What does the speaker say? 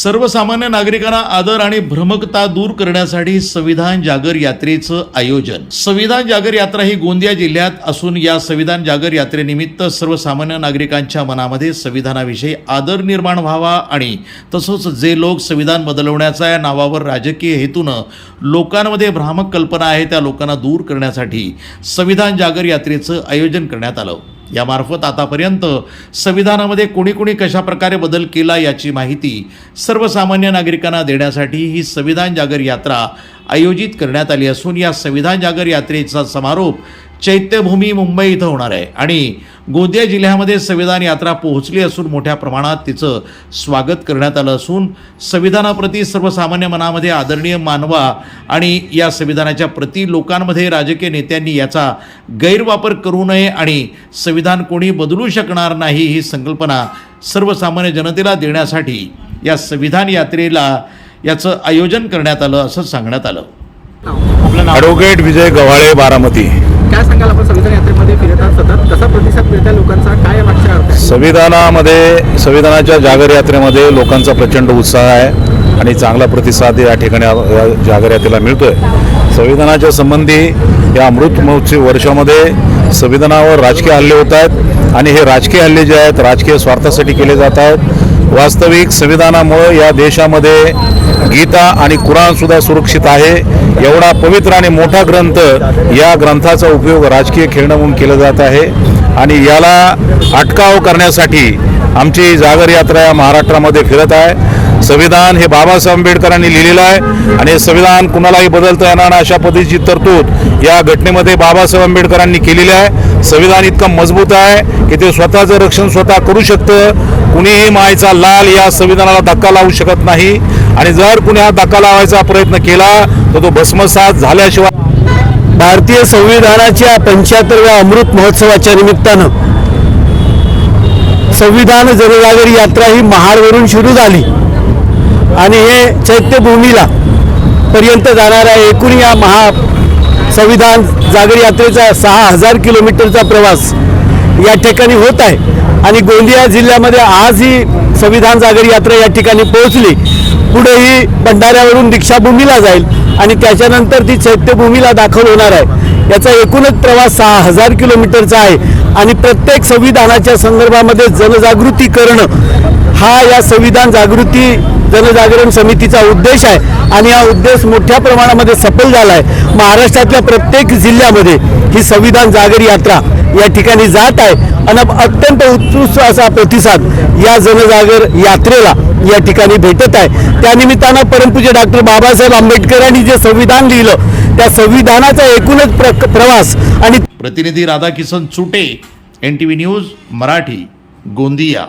सर्वसामान्य नागरिकांना आदर आणि भ्रमकता दूर करण्यासाठी संविधान जागर यात्रेचं आयोजन. संविधान जागर यात्रा ही गोंदिया जिल्ह्यात असून या संविधान जागर यात्रेनिमित्त सर्वसामान्य नागरिकांच्या मनामध्ये संविधानाविषयी आदर निर्माण व्हावा आणि तसंच जे लोक संविधान बदलवण्याचा या नावावर राजकीय हेतूनं लोकांमध्ये भ्रामक कल्पना आहे त्या लोकांना दूर करण्यासाठी संविधान जागर यात्रेचं आयोजन करण्यात आलं. यामार्फत आतापर्यंत संविधानामध्ये कोणी कोणी कशा प्रकारे बदल केला याची माहिती सर्वसामान्य नागरिकांना देण्यासाठी ही संविधान जागर यात्रा आयोजित करण्यात आली असून या संविधान जागर यात्रेचा समारोप चैत्यभूमी मुंबई इथं होणार आहे. आणि गोंदिया जिल्ह्यामध्ये संविधान यात्रा पोहोचली असून मोठ्या प्रमाणात तिचं स्वागत करण्यात आलं असून संविधानाप्रती सर्वसामान्य मनामध्ये आदरणीय मानवा आणि या संविधानाच्या प्रती लोकांमध्ये राजकीय नेत्यांनी याचा गैरवापर करू नये आणि संविधान कोणी बदलू शकणार नाही ही संकल्पना सर्वसामान्य जनतेला देण्यासाठी या संविधान यात्रेला याचं आयोजन करण्यात आलं असं सांगण्यात आलं. ॲडव्होकेट विजय गव्हाळे बारामती. काय सांगाल आपण संविधान यात्रेमध्ये फिरतात सतत? कसा प्रतिसाद लोकांचा? काय मागच्या संविधानामध्ये संविधानाच्या जागर यात्रेमध्ये लोकांचा प्रचंड उत्साह आहे आणि चांगला प्रतिसाद या ठिकाणी या जागर यात्रेला मिळतोय. संविधानाच्या संबंधी या अमृत महोत्सव वर्षामध्ये संविधानावर राजकीय हल्ले होत आहेत आणि हे राजकीय हल्ले जे आहेत राजकीय स्वार्थासाठी केले जात आहेत. वास्तविक संविधानामुळं या देशामध्ये गीता आणि कुराणसुद्धा सुरक्षित आहे. एवढा पवित्र आणि मोठा ग्रंथ या ग्रंथाचा उपयोग राजकीय खेळणं म्हणून केला जात आहे. आणि याला अटकाव करण्यासाठी आमची जागर यात्रा या महाराष्ट्रामध्ये फिरत आहे. संविधान हे बाबासाहेब आंबेडकरांनी लिहिलेलं आहे आणि संविधान कुणालाही बदलता येणार ना अशा पद्धतीची तरतूद या घटनेमध्ये बाबासाहेब आंबेडकरांनी केलेली आहे. संविधान इतकं मजबूत आहे की ते स्वतःचं रक्षण स्वतः करू शकतं. कुणीही मायचा लाल या संविधानाला धक्का लावू शकत नाही. आणि जर कुणी हा धक्का लावायचा प्रयत्न केला तर तो भस्मसात झाल्याशिवाय भारतीय संविधानाच्या पंच्याहत्तरव्या अमृत महोत्सवाच्या निमित्तानं संविधान जनजागर यात्रा ही महाडवरून सुरू झाली. आणि हे चैत्यभूमीला पर्यंत जाणारा एकूण या महा संविधान जागर यात्रेचा सहा हजार किलोमीटरचा प्रवास या ठिकाणी होत आहे. आणि गोंदिया जिल्ह्यामध्ये आज ही संविधान जागर यात्रा या ठिकाणी पोहोचली. पुढे ही भंडाऱ्यावरून दीक्षाभूमीला जाईल आणि त्याच्यानंतर ती चैत्यभूमीला दाखल होणार आहे. याचा एकूणच प्रवास सहा हजार किलोमीटरचा आहे. आणि प्रत्येक संविधानाच्या संदर्भामध्ये जनजागृती करणं हा या संविधान जागृती जनजागरण समितीचा उद्देश आहे आणि हा उद्देश मोठ्या प्रमाणामध्ये सफल झाला आहे महाराष्ट्रातल्या प्रत्येक जिल्ह्यामध्ये ही संविधान जागर यात्रा या ठिकाणी जात आहे आणि अत्यंत उत्कृष्ट असा प्रतिसाद या जनजागर यात्रेला या ठिकाणी भेटत आहे. त्यानिमित्तानं परमपूज्य डॉक्टर बाबासाहेब आंबेडकरांनी जे संविधान लिहिलं त्या संविधानाचा एकूणच प्र प्रवास आणि प्रतिनिधी Radhakishan Chute N T V news Marathi Gondia.